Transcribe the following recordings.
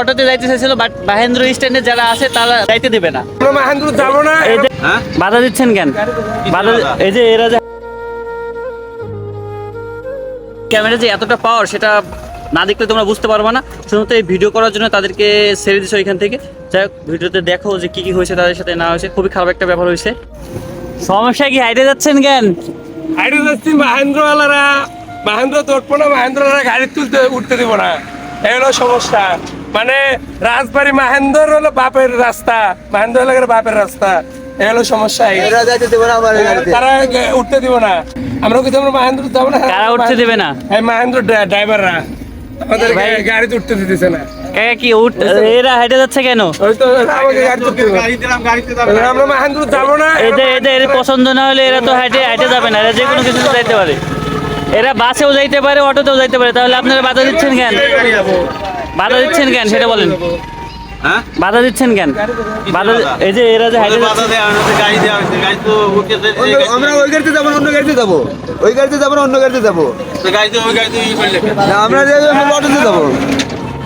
অটোতে যাইতে চাইছিল বাট মাহেন্দ্র স্ট্যান্ডে যারা আছে তারা যাইতে দেবে না। মাহেন্দ্র যাব না। এই যে হ্যাঁ? বাধা দিচ্ছেন কেন? বাধা এই যে এরা যে ক্যামেরা যে এতটা পাওয়ার সেটা না দেখলে তোমরা বুঝতে পারবে না। শুধুমাত্র এই ভিডিও করার জন্য তাদেরকে ছেড়ে দিছো এখান থেকে। যাই হোক ভিডিওতে দেখো যে কি কি হয়েছে তাদের সাথে না হয়েছে। খুবই খারাপ একটা ব্যাপার হয়েছে। সমস্যা কি হাইটে যাচ্ছেন কেন? হাইটে যাচ্ছি মাহেন্দ্রওয়ালারা। মাহেন্দ্র তোটবো না মাহেন্দ্রওয়ালারা গাড়ি তুলতে উঠতে দিব না। এই হলো সমস্যা। মানে রাজবাড়ি মাহেন্দ্র হলো বাপের রাস্তা মাহেন্দ্র এলাকার বাপের রাস্তা। এই হলো সমস্যা এই। এরা যাইতে দেবো না তারা উঠতে দিব না। আমরা কিন্তু আমরা মাহেন্দ্র যাব না? কারা উঠতে দেবে না? এই মাহেন্দ্র ড্রাইভাররা। আমাদের উঠতে দিতেছে না। কি উঠ এরা হাইটে যাচ্ছে কেন? আমরা মাহেন্দ্র যাব না এদের এদের পছন্দ না হলে এরা তো হাইটে হাইটে যাবে না। এরা যে কোনো কিছু যাইতে পারে। এরা বাসেও যাইতে পারে অটোতেও যাইতে পারে। তাহলে আপনারা বাধা দিচ্ছেন কেন? বাধা দিচ্ছেন কেন? সেটা বলেন। হ্যাঁ? বাধা দিচ্ছেন কেন? বাধা এই যে এরা যে হাইটে বাধা হয়েছে গাড়ি দেওয়া হয়েছে গাড়ি তো অন্য- আমরা ওই গাড়িতে যাব অন্য গাড়িতে যাব। ওই গাড়িতে যাব অন্য গাড়িতে যাব। গাড়ি তো ওই গাড়ি তো ই না আমরা যে অটোতে যাব।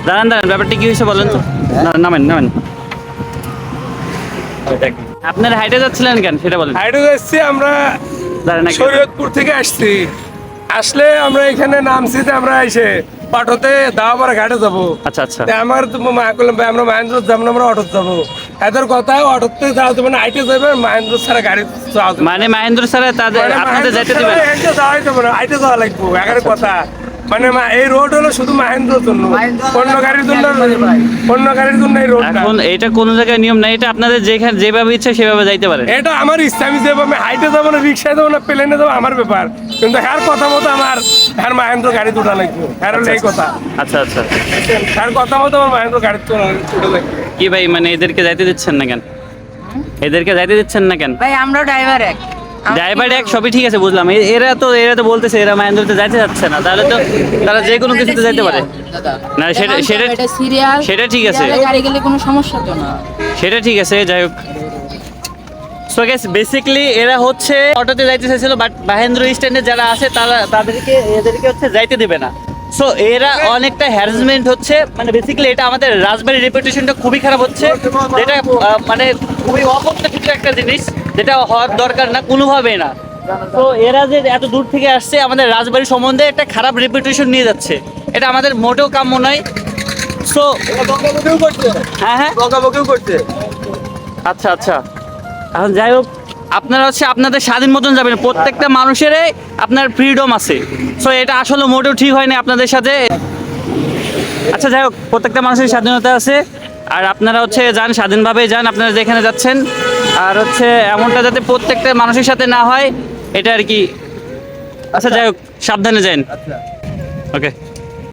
দাঁড়ান দাঁড়ান ব্যাপারটা কি হয়েছে বলেন তো? না, নামেন নামেন। আপনারা হাইটে যাচ্ছিলেন কেন? সেটা বলেন। হাইটে যাচ্ছি আমরা। শরীয়তপুর থেকে আসছি। আসলে আমরা এখানে নামছি যে আমরা এসে অটোতে দাওয়াবার ঘাটে যাব। আচ্ছা আচ্ছা। আমার তো মা করলাম আমরা মাহেন্দ্র যাব না আমরা অটোতে যাব। এদের কথা অটোতে যাওয়া যাবে না আইটে যাবে মাহেন্দ্র ছাড়া গাড়ি মানে মাহেন্দ্র স্যার তাদের মানে আপনাদের ছাড়া যাবে না হাইটে যাওয়া লাগবে এগারো কথা। মানে মা- এই রোড হলো শুধু মাহেন্দ্রর জন্য অন্য গাড়ির জন্য অন্য গাড়ির জন্য এই রোড এখন এটা কোনো জায়গায় নিয়ম নাই এটা আপনাদের যেখানে যেভাবে ইচ্ছে সেভাবে যাইতে পারে এটা আমার ইচ্ছা আমি আমি হাইটে যাব না রিক্সায় যাব না প্লেনে যাব আমার ব্যাপার। কিন্তু হ্যার কথা মতো আমার হ্যার মাহেন্দ্র গাড়ি তোলা লাগবে। হ্যার হলো এই কথা। আচ্ছা আচ্ছা। হ্যার কথা মতো আমার মাহেন্দ্র গাড়ি লাগবে। কি ভাই মানে এদেরকে যাইতে দিচ্ছেন না কেন? এদেরকে যাইতে দিচ্ছেন না কেন? ভাই আমরাও ড্রাইভার এক। আমরা ড্রাইভার এক? সবই ঠিক আছে বুঝলাম। এরা তো এরা তো বলতেছে এরা মাহেন্দ্রতে যাইতে যাচ্ছে না। তাহলে তো তারা যে কোনো কিছুতে যাইতে পারে। না সেটা সেটা সিরিয়াল সেটা ঠিক আছে। গাড়ি গেলে কোনো সমস্যা তো না। সেটা ঠিক আছে যাই হোক। সো গেস বেসিকলি এরা হচ্ছে অটোতে যাইতে চাইছিল বাট মাহেন্দ্র স্ট্যান্ডে যারা আছে তারা তাদেরকে এদেরকে হচ্ছে যাইতে দেবে না। সো এরা অনেকটা হ্যারাসমেন্ট হচ্ছে। মানে বেসিক্যালি এটা আমাদের রাজবাড়ির রেপুটেশনটা খুবই খারাপ হচ্ছে। আহ, মানে খুবই অপরিচিত একটা জিনিস। যেটা হওয়ার দরকার না কোনোভাবে না। তো এরা যে এত দূর থেকে আসছে, আমাদের রাজবাড়ি সম্বন্ধে একটা খারাপ রেপুটেশন নিয়ে যাচ্ছে। এটা আমাদের মোটেও কাম্য নয়। সো হ্যাঁ হ্যাঁ। করছে আচ্ছা আচ্ছা। এখন যাই হোক, আপনারা হচ্ছে আপনাদের স্বাধীন মতন যাবেন। প্রত্যেকটা মানুষেরই আপনার ফ্রিডম আছে। সো এটা আসলে মোটেও ঠিক হয়নি আপনাদের সাথে। আচ্ছা যাই হোক, প্রত্যেকটা মানুষের স্বাধীনতা আছে। আর আপনারা হচ্ছে যান স্বাধীনভাবে যান। আপনারা যেখানে যাচ্ছেন আর হচ্ছে এমনটা যাতে প্রত্যেকটা মানুষের সাথে না হয় এটা আর কি। আচ্ছা যাই হোক সাবধানে যান। ওকে